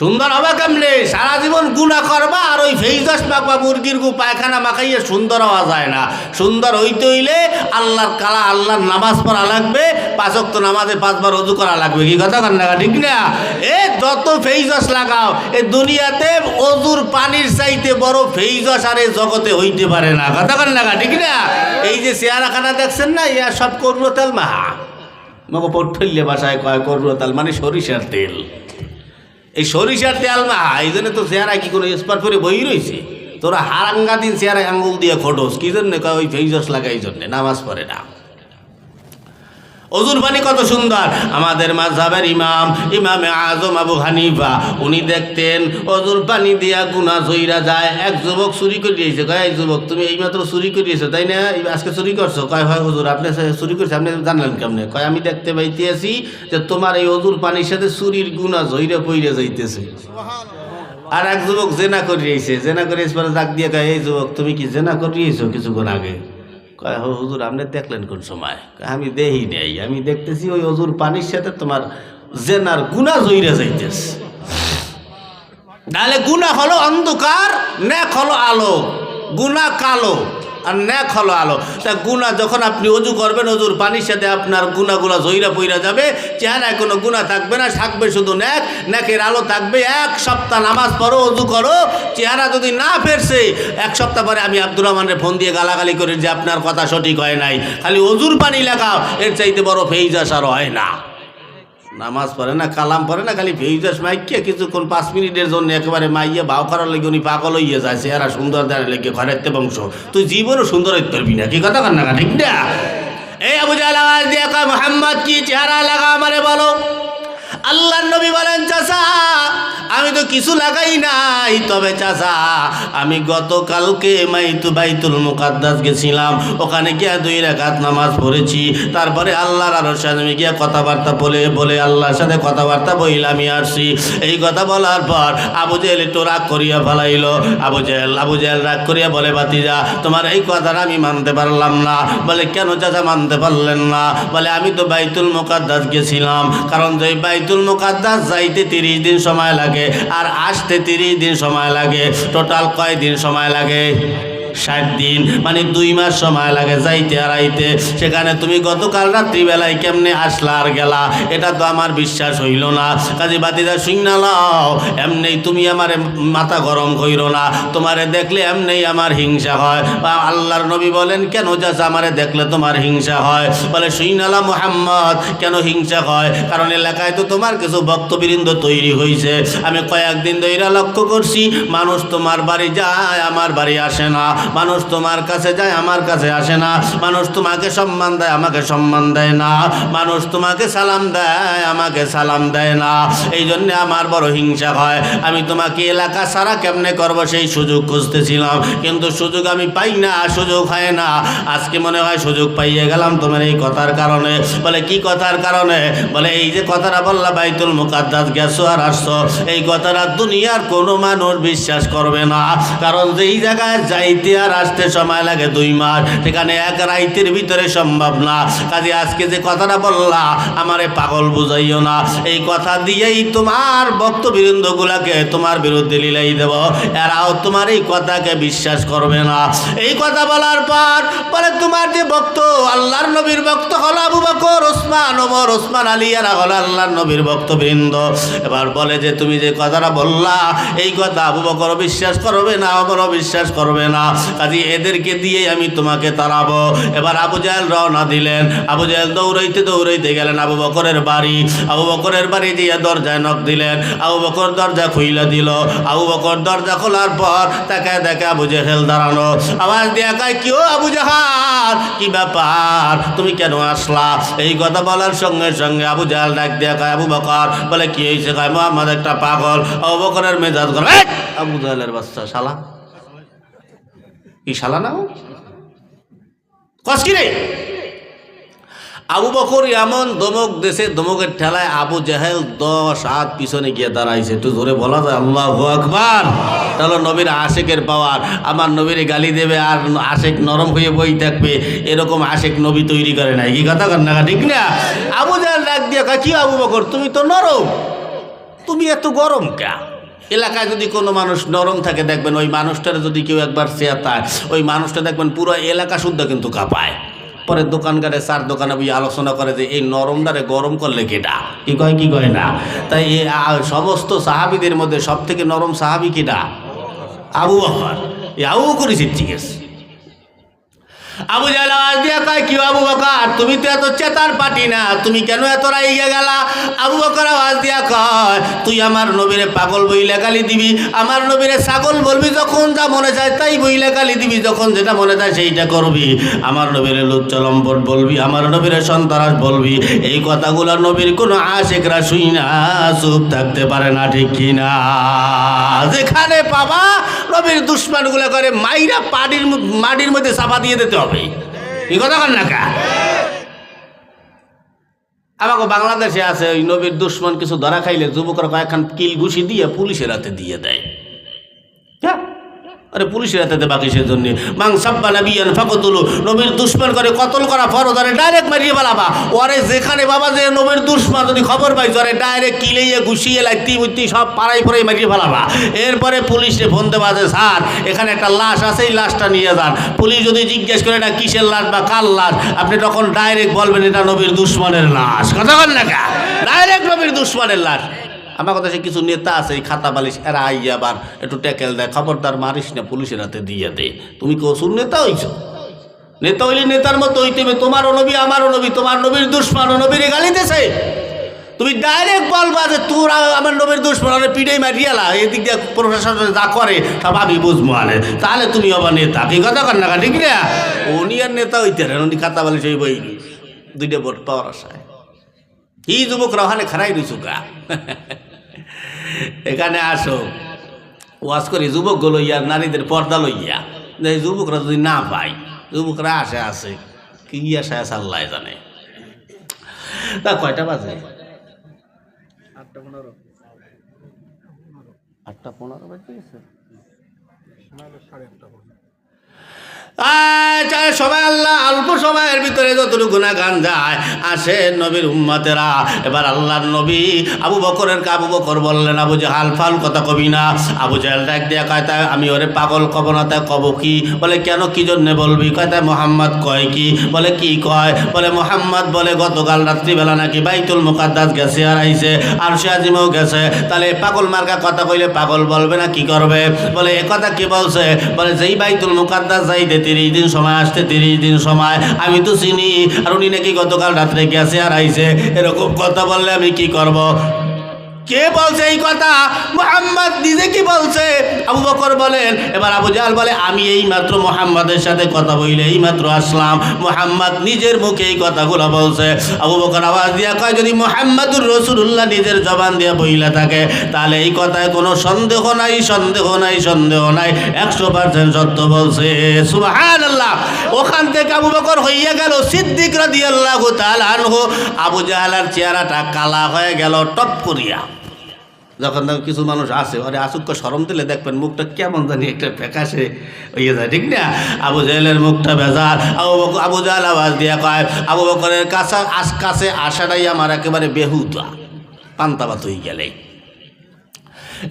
সুন্দর হবে কেমনে? সারা জীবন গুণা করবা আর ওই ফেইজাস মাখবা মুরগির গু পায়খানা মাখাইয়ে সুন্দর হওয়া যায় না। সুন্দর হইতে হইলে আল্লাহর কালা, আল্লাহর নামাজ পড়া লাগবে পাঁচক তো নামাজে পাঁচবার অজু করা লাগবে। কি কথা কান্না ঠিক না? এ যত ফেইজস লাগাও, এ দুনিয়াতে অজুর পানির চাইতে বড় ফেইজস আর এ জগতে হইতে পারে না। কথা কান্না ঠিক না? এই যে চেয়ারাখানা দেখছেন না ইয়া সব করব তেল মাহা মগো পট্টল্য ভাষায় কয় করব তেল মানে সরিষার তেল। এই সরিষার তেল না, এই জন্য তো চেহারা কি কোনো স্পার করে বই রয়েছে? তোরা হারাঙ্গা দিন চেহারায় আঙুল দিয়ে খোটস, কি জন্য ওই ফেইজস লাগাই জন্যে? নামাজ পড়ে না। অজুর পানি কত সুন্দর। আমাদের মাঝহাবের ইমাম ইমামে আজম আবু হানিফা উনি দেখতেন অজুর পানি দিয়া গুনা জইরা যায় এক যুবক চুরি করে দিয়েছে। কয় এই যুবক তুমি এইমাত্র চুরি করিয়েছো তাই না? এই আজকে চুরি করছ? কয় হয় হুজুর আপনি চুরি করছে আপনি জানলেন কেমনে? কয় আমি দেখতে পাইতে আছি যে তোমার এই অজুর পানির সাথে চুরির গুনা জইরা পইরা যাইতেছে। আর এক যুবক জেনা করিয়েছে জেনা করে পরে ডাক দিয়ে কয় এই যুবক তুমি কি জেনা করিয়েছো কিছুক্ষণ আগে? হুজুর, আপনি দেখলেন কোন সময়? আমি দেহি নেই, আমি দেখতেছি ওই হজুর পানির সাথে তোমার জেনার গুণা জইরা যাইতেছে। তাহলে গুণা হলো অন্ধকার, নেক হলো আলো, গুণা কালো। আর ন্যাক হলো আলো। তা গুণা যখন আপনি অজু করবেন, অজুর পানির সাথে আপনার গুণাগুলা জইরা পইরা যাবে। চেহারায় কোনো গুণা থাকবে না, থাকবে শুধু ন্যাক। ন্যাকের আলো থাকবে, এক সপ্তাহ নামাজ পড়ো, অজু করো। চেহারা যদি না ফেরছে এক সপ্তাহ পরে আমি আব্দুর রহমানের ফোন দিয়ে গালাগালি করি যে আপনার কথা সঠিক হয় নাই। খালি অজুর পানি লাগাও, এর চাইতে বড় ফেইজ আসার হয় না। নামাজ পড়ে না, কালাম পড়ে না, খালি ফেউজাস মাইকে কিছুক্ষণ পাঁচ মিনিটের জন্য একেবারে মাইয়ে ভাও করার লেগে উনি পাগল হইয়ে যায়, চেহারা সুন্দর দেওয়ার লেগে ঘরের তে বংশ। তুই জীবনও সুন্দর হইতে পারবি না, কি কথা কান্না ঠিক না? এই আবু জাহাল আওয়াজ দিয়ে মোহাম্মদ, কি চেহারা লাগা আমারে বলো? আল্লাহ নবী বলেন, চাচা, আমি তো কিছু লাগাই নাই। তবে চাচা, আমি গতকালকে মাইতু বাইতুল মুকাদ্দাস গেছিলাম। ওখানে গিয়া দুই রাকাত নামাজ পড়েছি। তারপরে আল্লাহর আরও সাথে আমি গিয়া কথাবার্তা বলে বলে আল্লাহর সাথে কথাবার্তা বইলামি আসছি। এই কথা বলার পর আবু জেল একটু রাগ করিয়া ফেলাইল। আবু জেল আবু জেল রাগ করিয়া বলে বাতিজা তোমার এই কথাটা আমি মানতে পারলাম না। বলে, কেন চাচা, মানতে পারলেন না? বলে, আমি তো বাইতুল মুকাদ্দাস গেছিলাম। কারণ যে বাইতুল মুকাদ্দাস যাইতে তিরিশ দিন সময় লাগে, আর আসতে তিরিশ দিন সময় লাগে। টোটাল কয় দিন সময় লাগে? ষাট দিন মানে দুই মাস সময় লাগে যাইতে আর আইতে। সেখানে তুমি গতকাল রাত্রিবেলায় কেমনে আসলা আর গেলা? এটা তো আমার বিশ্বাস হইল না। কাজে বাতিদা শুন না লাও। এমনি তুমি আমার মাথা গরম কইরো না। তোমারে দেখলে এমনি আমার হিংসা হয়। বা আল্লাহর নবী বলেন, কেন যাচ্ছে আমারে দেখলে তোমার হিংসা হয়? বলে সুইনালা মোহাম্মদ, কেন হিংসা হয়? কারণ এলাকায় তো তোমার কিছু ভক্তবৃন্দ তৈরি হয়েছে আমি কয়েকদিন ধরে লক্ষ্য করছি, মানুষ তোমার বাড়ি যায়, আমার বাড়ি আসে না। মানুষ তোমার কাছে যায়, আমার কাছে আসে না। মানুষ তোমাকে সম্মান দেয়, আমাকে সম্মান দেয় না। মানুষ তোমাকে সালাম দেয়, আমাকে সালাম দেয় না। এই জন্যে আমার বড় হিংসা হয়। আমি তোমাকে এলাকা সারা কেমনে করব সেই সুযোগ খুঁজতেছিলাম। কিন্তু সুযোগ আমি পাই না, সুযোগ হয় না। আজকে মনে হয় সুযোগ পাইয়ে গেলাম তোমার এই কথার কারণে। বলে, কি কথার কারণে? বলে, এই যে কথাটা বললা, বাইতুল মুকাদ্দাস, গেছো আর আসছো। এই কথাটা দুনিয়ার কোনো মানুষ বিশ্বাস করবে না। কারণ যেই জায়গায় যাইতে আর আসতে সময় লাগে দুই মাস। সেখানে এক রাইতের ভিতরে সম্ভব না। কাজে আজকে যে কথাটা বললা, আমারে পাগল বুঝাইও না। এই কথা দিয়েই তোমার ভক্তবৃন্দগুলাকে তোমার বিরুদ্ধে লিলাই দেব। এরাও তোমার এই কথাকে বিশ্বাস করবে না। এই কথা বলার পর বলে তোমার যে ভক্ত, আল্লাহর নবীর ভক্ত হলো আবু বকর, ওসমান, ওমর, ওসমান, আলী, এরা হলো আল্লাহর নবীর ভক্তবৃন্দ। এবার বলে যে, তুমি যে কথাটা বললা, এই কথা আবু বকর বিশ্বাস করবে না, ওমরও বিশ্বাস করবে না। কাজে এদেরকে দিয়ে আমি তোমাকে তাড়াবো। এবার আবু জাহেল রওনা দিলেন। আবু জাহেল দৌড়াইতে দৌড়াইতে গেলেন আবু বকরের বাড়ি। আবু বকরের বাড়ি দিয়ে দরজায় নখ দিলেন। আবু বকর দরজা খুইলা দিল। আবু বকর দরজা খোলার পর তাকে দেখে আবু জাহেল দাঁড়ানো। আওয়াজ দিয়ে কয় ও আবু জাহাল? কি ব্যাপার? তুমি কেন আসলা? এই কথা বলার সঙ্গে সঙ্গে আবু জাহাল ডাক দিয়ে কয়, আবু বকর। বলে, কি হয়েছে কয়, মোহাম্মদ একটা পাগল। আবু বকরের মেজাজ করে আবু জাহেলের বাচ্চা শালা। কি শালা না ও? কস কি রে? আবু বকর এমন দমক দেশে, দমকের ঠেলায় আবু জাহেল দশ হাত পিছনে গিয়ে দাঁড়াইছে। একটু জোরে বলা যায়, আল্লাহ আকবার। তাহলে নবীর আশেকের পাওয়ার, আমার নবীর গালি দেবে আর আশেক নরম হয়ে বই থাকবে। এরকম আশেক নবী তৈরি করে নাই। কি কথা কর না ঠিক না? আবু জাহেল ডাক দিয়ে কি আবু বকর, তুমি তো নরম। তুমি এত গরম কা এলাকায় যদি কোনো মানুষ নরম থাকে, দেখবেন ওই মানুষটার যদি কেউ একবার চেয়াতায় ওই মানুষটা দেখবেন পুরো এলাকা শুদ্ধ কিন্তু কাঁপায়। পরে দোকানকারে চার দোকানে বই আলোচনা করে যে, এই নরমদারে গরম করলে কেটা কি কয় কি কয় না? তাই এই সমস্ত সাহাবিদের মধ্যে সব থেকে নরম সাহাবি কেটা আবু বকর। এই আবু করেছে জিজ্ঞেস আবু জাহেল আওয়াজ দিয়া কয় কি আবু বকর? তুমি তো এত চেতার পাটি না, তুমি কেন এত রাইগে গেলা? আবু বকর আওয়াজ দিয়া কয়, তুই আমার নবীরে পাগল বইলে গালি দিবি, আমার নবীরে ছাগল বলবি যখন যা মনে চায় তাই বইলে গালি দিবি, যখন যেটা মনে চায় সেইটা করবি। আমার নবীরে লুচ্চলম্বট বলবি, আমার নবীরে সন্তানাস বলবি, এই কথাগুলো নবীর কোনো আশেকরা শুই না, চুপ থাকতে পারে না, ঠিক কিনা? যেখানে পাবা, নবীর দুশ্মনগুলো করে মাইরা পাটির মাটির মধ্যে চাপা দিয়ে দিতে হবে। এই কথা কন না আমাকে বাংলাদেশে আছে ওই নবীর দুশ্মন কিছু ধরা খাইলে যুবকরা কয়েকখান কিল ঘুষি দিয়ে পুলিশের হাতে দিয়ে দেয়। আরে পুলিশের হাতে দেবা কিসের জন্য মাং সাব্বা নাবিয়ান ফাকতুলু, নবীর দুশ্মন করে কতল করা ফরজ, আরে ডাইরেক্ট মারিয়ে ফেলাবা। ওরে যেখানে বাবা যে নবীর দুশ্মন, যদি খবর পাই ওরে ডাইরেক্ট কিলেইয়ে ঘুষিয়ে লাগতি মুতি সব পাড়াই পড়াই মারিয়ে ফেলাবা। এরপরে পুলিশে ফোন দেবা যে, স্যার, এখানে একটা লাশ আছে, এই লাশটা নিয়ে যান। পুলিশ যদি জিজ্ঞেস করে, এটা কিসের লাশ বা কার লাশ? আপনি তখন ডাইরেক্ট বলবেন, এটা নবীর দুশ্মনের লাশ। কথা বল না ডাইরেক্ট নবীর দুশ্মনের লাশ। আমার কথা সে কিছু নেতা আছে, এই খাতা বালিশ, এরা আই আবার একটু ট্যাকেল দেয়, খবরদার মারিস না, পুলিশের হাতে দিয়ে দে। তুমি কসুর নেতা হইছ? নেতা হইলে নেতার মতো হইতে হবে, তোমারও নবী, আমারও নবী, তোমার নবীর দুশ্মন নবীর গালিতেছে তুমি ডাইরেক্ট বলবা যে তোর আমার নবীর দুশ্মন পিড়েই মারিয়ালা এদিক দিয়ে প্রশাসন যা করে, সব আমি বুঝব আনে। তাহলে তুমি আবার নেতা, কি কথা কর না ঠিক না? উনি আর নেতা হইতে পারেন উনি খাতা বালিশ হইব দুইটা ভোট পাওয়ার আশায়। কি যুবকরা ওখানে খারাই রইছু গা। এখানে আসো। ওয়াজ করি যুবক লইয়া নারীদের পর্দা লইয়া। যুবকরা যদি না পাই যুবকরা আসে আসে কি আসে আসে আল্লাহ জানে। তা কয়টা বাজে? আটটা পনেরো। আটটা পনেরো বাজে গেছে আচ্ছা সবাই আল্লাহ, অল্প সময়ের ভিতরে যতটুকু গান যায়, আসে নবীর উম্মাতেরা। এবার আল্লাহর নবী আবু বকরের আবু বকর বললেন, আবু জাহাল, ফাল কথা কবি না। আবু জাহাল ডাক দিয়া কয় আমি ওরে পাগল কব না তাই কব কি? বলে, কেন, কি জন্যে বলবি? কয় তাই মোহাম্মদ কয় কি? বলে, কি কয়? বলে, মোহাম্মদ বলে, গতকাল রাত্রিবেলা নাকি বাইতুল মুকাদ্দাস গেছে আর আইছে, আর সে গেছে। তাহলে পাগল মার্কা কথা কইলে পাগল বলবে না, কি করবে? বলে, এ কথা কি বলছে? বলে, যেই বাইতুল মুকাদ্দাস যাইতে তিরিশ দিন সময়, আসতে তিরিশ দিন সময়। আমি তো চিনি। আর উনি নাকি গতকাল রাত্রে গেছে আর আইসে এরকম কথা বললে আমি কি করব। কে বলছে এই কথা? মোহাম্মদ নিজে কি বলছে? আবু বকর বলেন, এবার আবু জাহাল বলে, আমি এই মাত্র মোহাম্মদের সাথে কথা বইলে এই মাত্র আসলাম। মোহাম্মদ নিজের মুখে এই কথাগুলো বলছে। আবু বকর আওয়াজ দিয়া কয়, যদি মোহাম্মদুর রসুল্লাহ নিজের জবান দিয়ে বইলে থাকে, তাহলে এই কথায় কোনো সন্দেহ নাই সন্দেহ নাই সন্দেহ নাই। একশো পার্সেন্ট সত্য বলছে। সুবাহান আল্লাহ ওখান থেকে আবু বকর হইয়া গেল সিদ্দিক রাদি আল্লাহ আনহু। আবু জাহালার চেহারাটা কালা হয়ে গেল টপ করিয়া যখন দেখো কিছু মানুষ আসে আরে আসুক সরম দিলে দেখবেন মুখটা কেমন জানি একটা ফ্যাকাশে ইয়ে যায়, ঠিক না? আবু জাহেলের মুখটা বেজার আবু আবু জাহেল আওয়াজ দিয়া কয়, আবু বকরের কাছে আশ কাছে আসাটাই আমার একেবারে বেহুতা পান্তাবাত হয়ে গেলেই।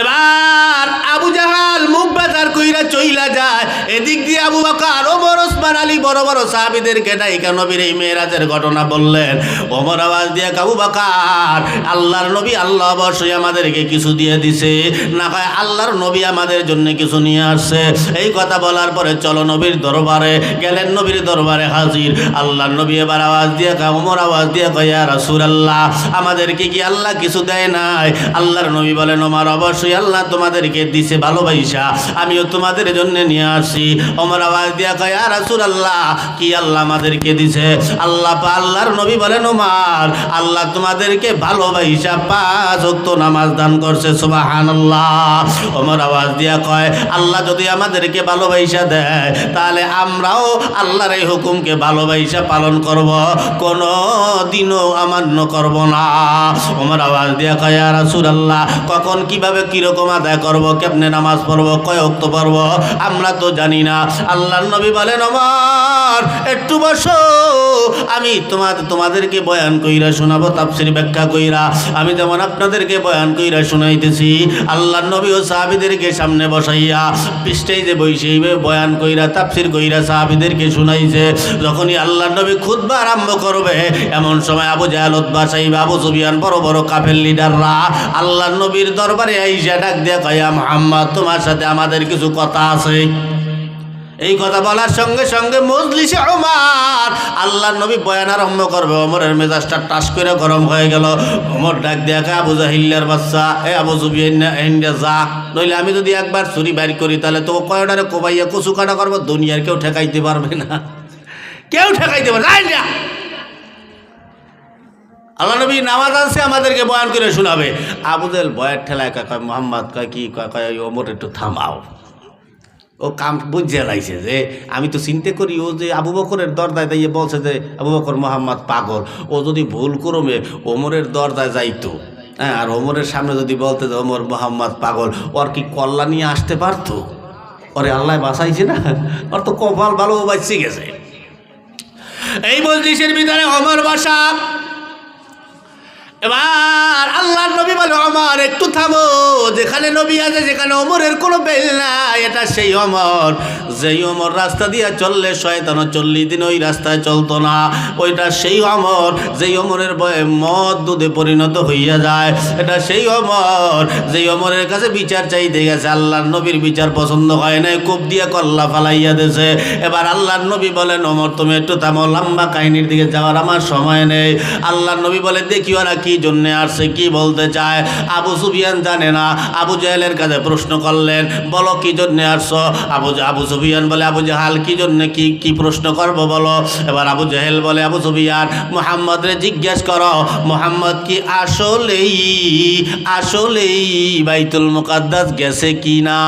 এবার আবু জাহাল মুখ বেজার কইরা চইলা যায়। এদিক দিয়ে আবু বকর, ওমর, ওসমান, আলী, বড় বড় সাহাবীদেরকে ডাইকা নবীর এই মেয়েরাজের ঘটনা বললেন। ওমর আওয়াজ দিয়ে আবু বকর, আল্লাহর নবী আল্লাহ অবশ্যই আমাদেরকে কিছু দিয়ে দিছে। না হয় আল্লাহর নবী আমাদের জন্য কিছু নিয়ে আসছে। এই কথা বলার পরে চলো নবীর দরবারে, গেলেন নবীর দরবারে হাজির। আল্লাহর নবী এবার আওয়াজ দিয়ে কা ওমর আওয়াজ দিয়ে কয়া রাসূল আল্লাহ আমাদেরকে কি আল্লাহ কিছু দেয় নাই? আল্লাহর নবী বলেন, ওমর অবশ্যই আল্লাহ তোমাদেরকে দিছে ভালোবাসা আমিও তোমাদের জন্য নিয়ে আসি ওমর আওয়াজ দিয়া কয় আর রাসূল আল্লাহ কি আল্লাহ আমাদেরকে দিছে? আল্লাহ পা আল্লাহর নবী বলেন, ওমর, আল্লাহ তোমাদেরকে ভালোবাসা পাঁচ ওয়াক্ত নামাজ দান করছে, সুবহানাল্লাহ। ওমর আওয়াজ দিয়া কয়, আল্লাহ যদি আমাদেরকে ভালোবাসা দেয়, তাহলে আমরাও আল্লাহর এই হুকুমকে ভালোবাসা পালন করব। কোনো দিনও অমান্য করব না। ওমর আওয়াজ দিয়া কয় রাসূল আল্লাহ কখন কীভাবে কীরকম আদায় করব, কেমনে নামাজ পড়ব, কয় অক্ত পারব আমরা তো জানি না। আল্লাহ নবী বলেন আমার একটু বসো। আমি তোমাদের তোমাদেরকে বয়ান কইরা শোনাবো, তাফসির ব্যাখ্যা কইরা। আমি যেমন আপনাদেরকে বয়ান কইরা শোনাইতেছি আল্লাহ নবী ও সাহাবিদেরকে সামনে বসাইয়া পৃষ্ঠেই যে বৈশে বয়ান কইরা তাপসির কইরা সাহাবিদেরকে শুনাইছে। যখনই আল্লাহ নবী খুদবা আরম্ভ করবে, এমন সময় আবু জাহাল উতবা সাহিব, আবু সুবিয়ান বড় বড় কাফের লিডাররা আল্লাহ নবীর দরবারে আইসা ডাক দিয়ে কয়া মোহাম্মদ, তোমার সাথে আমাদের কিছু কথা আছে। এই কথা বলার সঙ্গে সঙ্গে মজলিসে ওমার আল্লাহ নবী বয়ান আরম্ভ করবে। ওমরের মেজাজটা টাস করে গরম হয়ে গেল। ওমর ডাক দেখা আবু জাহিল্লার বাচ্চা, এ আবু জুবিয়ান যা। নইলে আমি যদি একবার ছুরি বাইর করি, তাহলে তো কয়টারে কোবাইয়া কচু কাটা করব? দুনিয়ার কেউ ঠেকাইতে পারবে না। কেউ ঠেকাইতে পারবে না। আল্লাহ নবী নামাজ আনছে, আমাদেরকে বয়ান করে শোনাবে। আবুদের বয়ের ঠেলায় কয় মোহাম্মদ, কয় কি, কয় কয় ওমর, একটু থামাও। ও কাম বুঝে লাইছে যে, আমি তো চিন্তা করি, ও যে আবু বকরের দরজায় দাঁড়িয়ে বলছে যে, আবু বকর মোহাম্মদ পাগল। ও যদি ভুল করমে ওমরের দরজায় যাইতো হ্যাঁ আর ওমরের সামনে যদি বলতে যে, ওমর মোহাম্মদ পাগল, ওর কি কল্লা নিয়ে আসতে পারতো? ওরে আল্লাহ বাঁচাইছে না? ওর তো কপাল ভালো ও বাঁচছে গেছে। এই মজলিসের ভিতরে অমর বাসা এবার আল্লাহ নবী বলে, অমর, একটু থামো। যেখানে নবী আছে যেখানে অমরের কোনো বেল নাই। এটা সেই অমর। যেই অমর রাস্তা দিয়ে চললে শয়তান চল্লিশ দিন ওই রাস্তায় চলতো না। ওইটা সেই অমর। যেই অমরের বয়ে মদ দুধে পরিণত হইয়া যায়, এটা সেই অমর। যেই অমরের কাছে বিচার চাইতে গেছে, আল্লাহর নবীর বিচার পছন্দ হয় নাই, কোপ দিয়ে কল্লা ফালাইয়া দিয়েছে। এবার আল্লাহর নবী বলেন, অমর, তুমি একটু থামো, লম্বা কাহিনীর দিকে যাওয়ার আমার সময় নেই। আল্লাহর নবী বলে দেখি ওরা কি জন্যে আসছে কি বলতে চায়? আবু সুফিয়ান জানে না। আবু জাহেলের কাছে প্রশ্ন করলেন, বলো কি জন্যে আসছো? আবু আবু সুফিয়ান বলে, আবু জাহাল, কি জন্যে কি কি প্রশ্ন করব বলো? এবার আবু জাহেল বলে, আবু সুফিয়ান, মোহাম্মদরে জিজ্ঞেস করো, মোহাম্মদ কি আসলেই আসলেই বাইতুল মুকাদ্দাস গেছে কি না?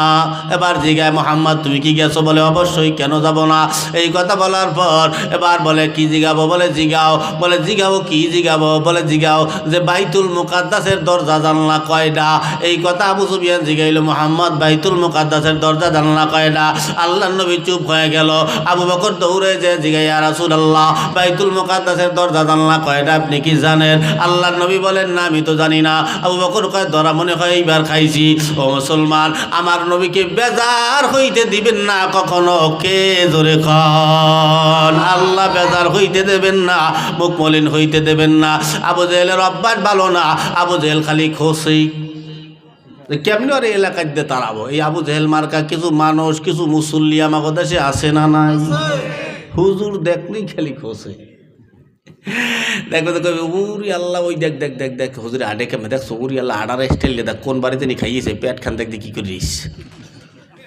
এবার জিগায়, মোহাম্মদ, তুমি কি গেছো? বলে, অবশ্যই কেন যাব না? এই কথা বলার পর এবার বলে, কি জিগাবো? বলে, জিগাও। বলে জিগাবো কি জিগাবো? বলে, জিগাও। যে বাইতুল মুকাদ্দাসের দরজা জানলা কয়টা এই কথা আবু সুফিয়ান জিগাইল, মোহাম্মদ, বাইতুল মুকাদ্দাসের দরজা জানলা কয়টা আল্লাহ নবী চুপ হয়ে গেল। আবু বকর দৌড়ে যে জিগাইয়া রাসুল আল্লাহ বাইতুল মুকাদ্দাসের দরজা জানলা কয়টা আপনি কি জানেন? আল্লাহ নবী বলেন, না, আমি তো জানি না। আবু বকর কয়, ধরা মনে হয় এইবার খাইছি। ও মুসলমান, আমার নবীকে বেজার হইতে দিবেন না, কখনো কে জোরে খন আল্লাহ বেজার হইতে দেবেন না, মুখ মলিন হইতে দেবেন না। আবু জেহেলের অভ্যাস ভালো না, আবু জেহেল খালি খোসেই কেমনি আর এলাকায় দিয়ে তাড়াবো এই আবু জেহেল মার্কা কিছু মানুষ, কিছু মুসল্লি আমাকে দেশে আসে না নাই? হুজুর দেখলেই খালি খোসে দেখো দেখো, উরি আল্লাহ, ওই দেখ দেখ দেখ দেখ, হুজুরে আডে কেমন? দেখছ, উরি আল্লাহ আডার স্টাইল দেখ, কোন বাড়িতে নি খাইয়েছে, পেট খান দেখ কি করিস?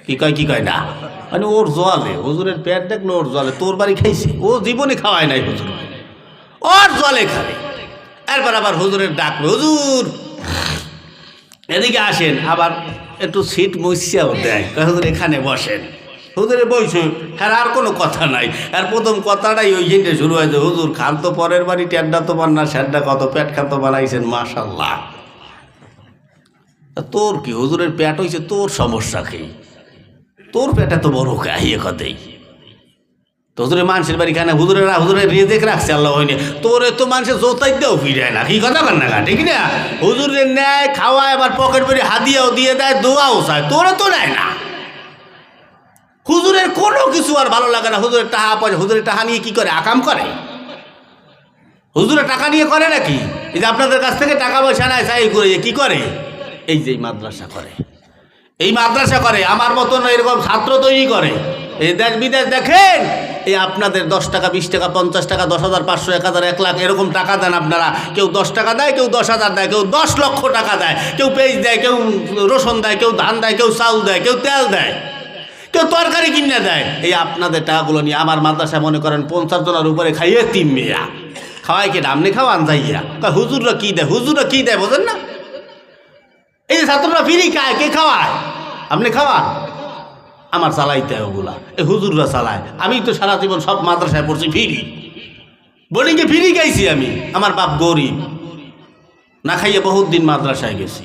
কি কয় কি কয় না? মানে ওর জলে হুজুরের পেট দেখল ওর জলে তোর বাড়ি খাইছে, ও জীবনে খাওয়ায় নাই হুজুর। ওর জলে খাবে। এরপর আবার হুজুরের ডাকবে হুজুর, এদিকে আসেন। আবার একটু সিট মুছিয়াও দেয় হুজুর, এখানে বসেন। হুজুরে বইছে হ্যাঁ আর কোনো কথা নাই। আর প্রথম কথাটাই ওই হিন্টে শুরু হয়েছে, হুজুর খান তো পরের বাড়ি ট্যাড্ডা তোমার না স্যাড্ডা কত, পেট খান তো বানাইছেন মাশাল্লাহ তা তোর কি, হুজুরের পেট হয়েছে তোর সমস্যা কি? তোর পেটে তো বড় খাইয়ে কতেই তো হুজুরের মানুষের বাড়ি খানে হুজুরের হুজুরের রেজেক রাখছে, আল্লাহ হয়নি তোরে তো মানুষের জোতাই দেও ফিরায় না, কি কথা কর না ঠিক না? হুজুরের নেয় খাওয়ায়, আবার পকেট ভরে হাদিয়াও দিয়ে দেয়, দোয়াও চায়, তোরে তো নেয় না। হুজুরের কোনো কিছু আর ভালো লাগে না, হুজুরের টাকা পয়সা, হুজুরের টাকা নিয়ে কি করে, আকাম করে? হুজুরের টাকা নিয়ে করে নাকি? এই যে আপনাদের কাছ থেকে টাকা পয়সা নেয়, চাই করে কি করে? এই যে মাদ্রাসা করে। এই মাদ্রাসা করে, আমার মতন এরকম ছাত্র তৈরি করে। এই দেশ বিদেশ দেখেন এই আপনাদের দশ টাকা বিশ টাকা পঞ্চাশ টাকা দশ হাজার পাঁচশো এক হাজার এক লাখ এরকম টাকা দেন আপনারা। কেউ দশ টাকা দেয় কেউ দশ হাজার দেয় কেউ দশ লক্ষ টাকা দেয় কেউ পেঁয়াজ দেয় কেউ রসুন দেয় কেউ ধান দেয় কেউ চাউল দেয় কেউ তেল দেয় কেউ তরকারি কিনে দেয়। এই আপনাদের টাকাগুলো নিয়ে আমার মাদ্রাসায় মনে করেন পঞ্চাশ জনের উপরে খাইয়ে তিন মেয়া। খাওয়াই কি আপনি খাওয়ান কয়, হুজুররা কী দেয়? হুজুররা কী দেয়? বোঝেন না। এই যে ছাত্ররা ফিরি খায় কে খাওয়ায়? আপনি খাওয়ান? আমার চালাইতে ওগুলা। এই হুজুররা চালায়। আমি তো সারা জীবন সব মাদ্রাসায় পড়ছি, ফিরি। বোর্ডিংয়ে ফিরি গাইছি আমি। আমার বাপ গরিব। না খাইয়ে বহুত দিন মাদ্রাসায় গেছি।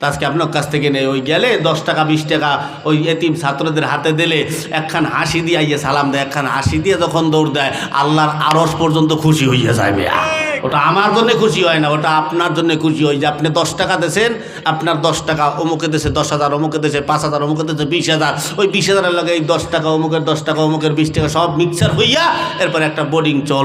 আজকে আপনার কাছ থেকে নেই ওই গেলে দশ টাকা, বিশ টাকা ওই এতিম ছাত্রদের হাতে দিলে একখান হাসি দিয়ে আইয়ে সালাম দেয়, একখান হাসি দিয়ে যখন দৌড় দেয়, আল্লাহর আরস পর্যন্ত খুশি হইয়া যাবে ওটা আমার জন্য খুশি হয় না, ওটা আপনার জন্য খুশি হয় যে আপনি দশ টাকা দেছেন, আপনার দশ টাকা অমুকে দেশে দশ হাজার, অমুকে দেশে পাঁচ হাজার, অমুকে দেশে বিশ হাজার। ওই বিশ হাজারের লাগে এই দশ টাকা, অমুকের দশ টাকা, অমুকের বিশ টাকা সব মিক্সার হইয়া এরপর একটা বোর্ডিং চল।